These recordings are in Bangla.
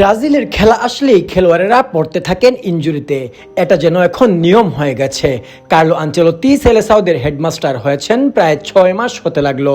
ব্রাজিলের খেলা আসলেই খেলোয়াড়েরা পড়তে থাকেন ইঞ্জুরিতে এটা যেন এখন নিয়ম হয়ে গেছে। কার্লো আঞ্চলতি সেলেসাউদের হেডমাস্টার হয়েছেন প্রায় ছয় মাস হতে লাগল।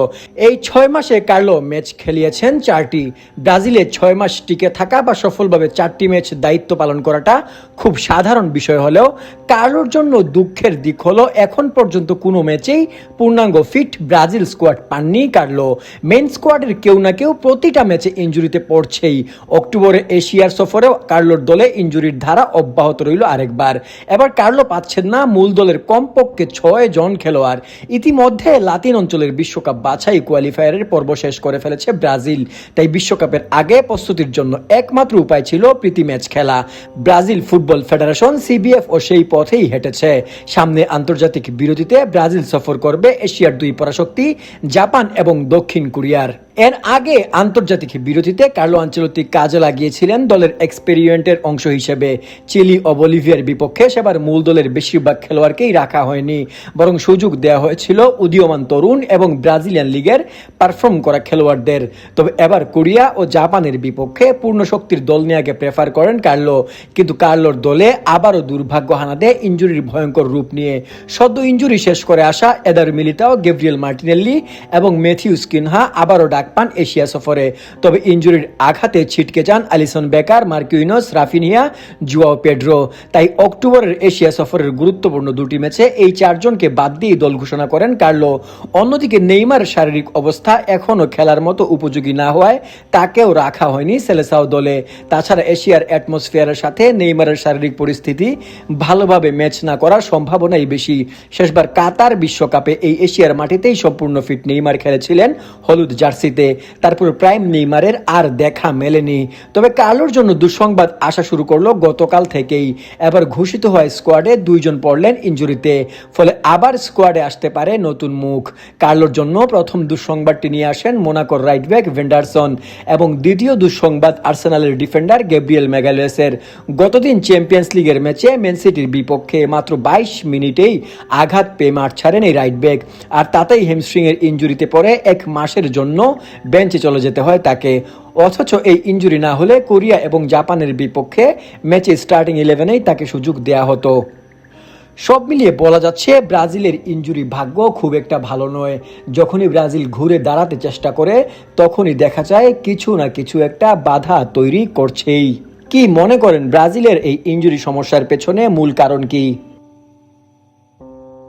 এই ছয় মাসে কার্লো ম্যাচ খেলিয়েছেন চারটি। ব্রাজিলে ছয় মাস টিকে থাকা বা সফলভাবে চারটি ম্যাচ দায়িত্ব পালন করাটা খুব সাধারণ বিষয় হলেও কার্লোর জন্য দুঃখের দিক হলো এখন পর্যন্ত কোনো ম্যাচেই পূর্ণাঙ্গ ফিট ব্রাজিল স্কোয়াড পাননি কার্লো। মেন স্কোয়াডের কেউ না কেউ প্রতিটা ম্যাচে ইঞ্জুরিতে পড়ছেই। অক্টোবরে এশিয়ার সফরেও কার্লোর দলে ইঞ্জুরির ধারা অব্যাহত রইল আরেকবার। এবার কার্লো পাচ্ছেন না, মূল দলের কমপক্ষে ছয় জন খেলোয়াড়। ইতিমধ্যে লাতিন অঞ্চলের বিশ্বকাপ বাছাই কোয়ালিফায়ারের পর্ব শেষ করে ফেলেছে ব্রাজিল। তাই বিশ্বকাপের আগে প্রস্তুতির জন্য একমাত্র উপায় ছিল প্রীতি ম্যাচ খেলা। ব্রাজিল ফুটবল ফেডারেশন, সিবিএফ ও সেই পথেই হেঁটেছে। সামনে আন্তর্জাতিক বিরতিতে ব্রাজিল সফর করবে এশিয়ার দুই পরাশক্তি, জাপান এবং দক্ষিণ কোরিয়ার। এর আগে আন্তর্জাতিক বিরতিতে কার্লো আঞ্চলতি কাজে লাগিয়েছিলেন দলের এক্সপেরিয়েন্টের অংশ হিসেবে। চিলি ও বলিভিয়ার বিপক্ষে সেবার মূল দলের বেশিরভাগ খেলোয়াড়কেই রাখা হয়নি। বরং সুযোগ দেওয়া হয়েছিল উদীয়মান তরুণ এবং ব্রাজিলিয়ান লিগের পারফর্ম করা খেলোয়াড়দের। তবে এবার কোরিয়া ও জাপানের বিপক্ষে পূর্ণ শক্তির দল নিয়ে প্রেফার করেন কার্লো। কিন্তু কার্লোর দলে আবারও দুর্ভাগ্য হানাতে ইঞ্জুরির ভয়ঙ্কর রূপ নিয়ে। সদ্য ইঞ্জুরি শেষ করে আসা এদার মিলিতাও, গেব্রিয়েল মার্টিনেল্লি এবং ম্যাথিউ স্কিনহা আবারও ডাক পান এশিয়া সফরে। তবে ইঞ্জুরির আঘাতে ছিটকে যান Alisson Becker, মার্কিউইনোস, Raphinha, João Pedro. তাই অক্টোবরের এশিয়া সফরের গুরুত্বপূর্ণ দুটি ম্যাচে এই চারজনকে বাদ দিয়ে দল ঘোষণা করেন কার্লো। অন্যদিকে নেইমার শারীরিক অবস্থা এখনও খেলার মতো উপযোগী না হওয়ায় তাকেও রাখা হয়নি সেলেসাও দলে। তাছাড়া এশিয়ার অ্যাটমসফিয়ারের সাথে নেইমারের শারীরিক পরিস্থিতি ভালোভাবে ম্যাচ না করার সম্ভাবনাই বেশি। শেষবার কাতার বিশ্বকাপে এই এশিয়ার মাটিতেই সম্পূর্ণ ফিট নেইমার খেলেছিলেন হলুদ জার্সিতে। তারপর প্রাইম নেইমারের আর দেখা মেলেনি। তবে কার্লোর জন্য দুঃসংবাদ আসা শুরু করল গতকাল থেকেই। এবার ঘোষিত হয় স্কোয়াডে দুইজন পড়লেন ইঞ্জুরিতে। ফলে আবার স্কোয়াডে আসতে পারে নতুন মুখ। কার্লোর জন্য প্রথম দুঃসংবাদটি নিয়ে আসেন মোনাকোর রাইট ব্যাক ভেন্ডারসন এবং দ্বিতীয় দুঃসংবাদ আর্সেনালের ডিফেন্ডার গ্যাব্রিয়েল ম্যাগালেসের। গতদিন চ্যাম্পিয়ন্স লিগের ম্যাচে ম্যান সিটির বিপক্ষে মাত্র বাইশ মিনিটেই আঘাত পেয়ে মাঠ ছাড়েন এই রাইট ব্যাক। আর তাতেই হ্যামস্ট্রিং এর ইঞ্জুরিতে পড়ে এক মাসের জন্য বেঞ্চে চলে যেতে হয় তাকে। অথচ এই ইঞ্জুরি না হলে কোরিয়া এবং জাপানের বিপক্ষে ম্যাচে স্টার্টিং ইলেভেনেই তাকে সুযোগ দেয়া হতো। সব মিলিয়ে বলা যাচ্ছে ব্রাজিলের ইঞ্জুরি ভাগ্য খুব একটা ভালো নয়। যখনই ব্রাজিল ঘুরে দাঁড়াতে চেষ্টা করে, তখনই দেখা যায় কিছু না কিছু একটা বাধা তৈরি করছেই। কি মনে করেন ব্রাজিলের এই ইঞ্জুরি সমস্যার পেছনে মূল কারণ কি?